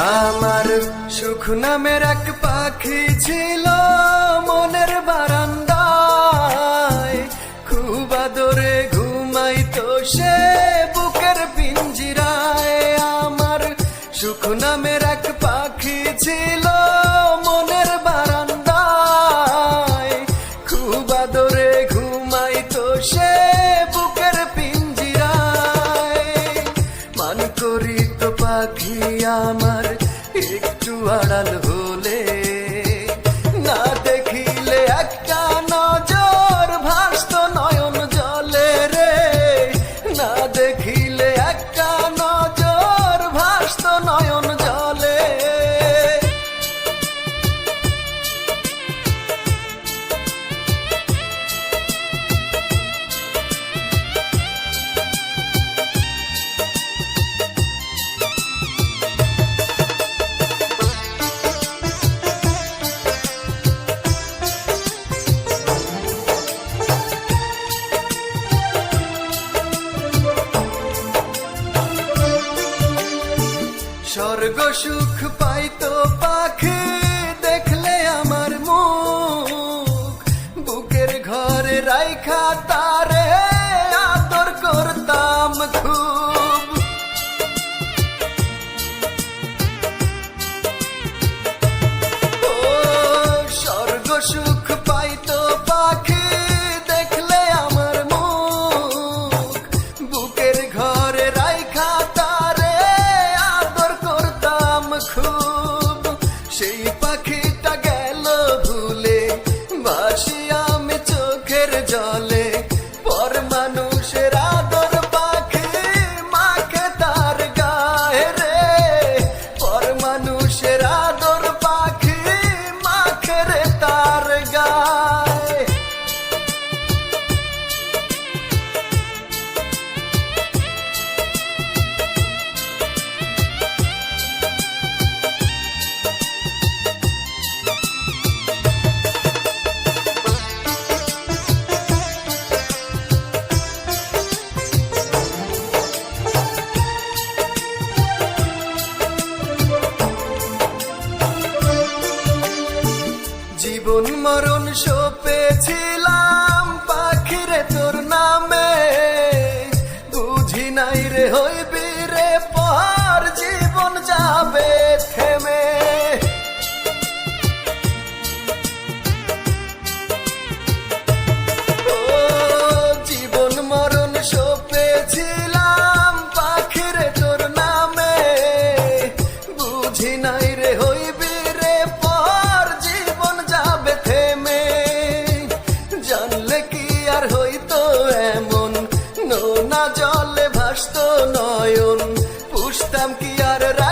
আমার সুখ নামের এক পাখি ছিল মনের বারান্দায়। খুব আদরে ঘুমাইতো সে বুকের পিঞ্জিরায়। আমার সুখ নামের এক পাখি ছিল করি তো পাখি আমার একটু আড়াল হলে স্বর্গ সুখ পাইতো পাখি দেখলে আমার মুখ। বুকের ঘরে রাইখা তারে সেই পাখিটা গেল ভুলে বাসি আমি চোখের জলে। পর মানুষেরা জীবন মরণ সপেছিলাম জলে ভাসত নয়ন পুষতাম কি আর রা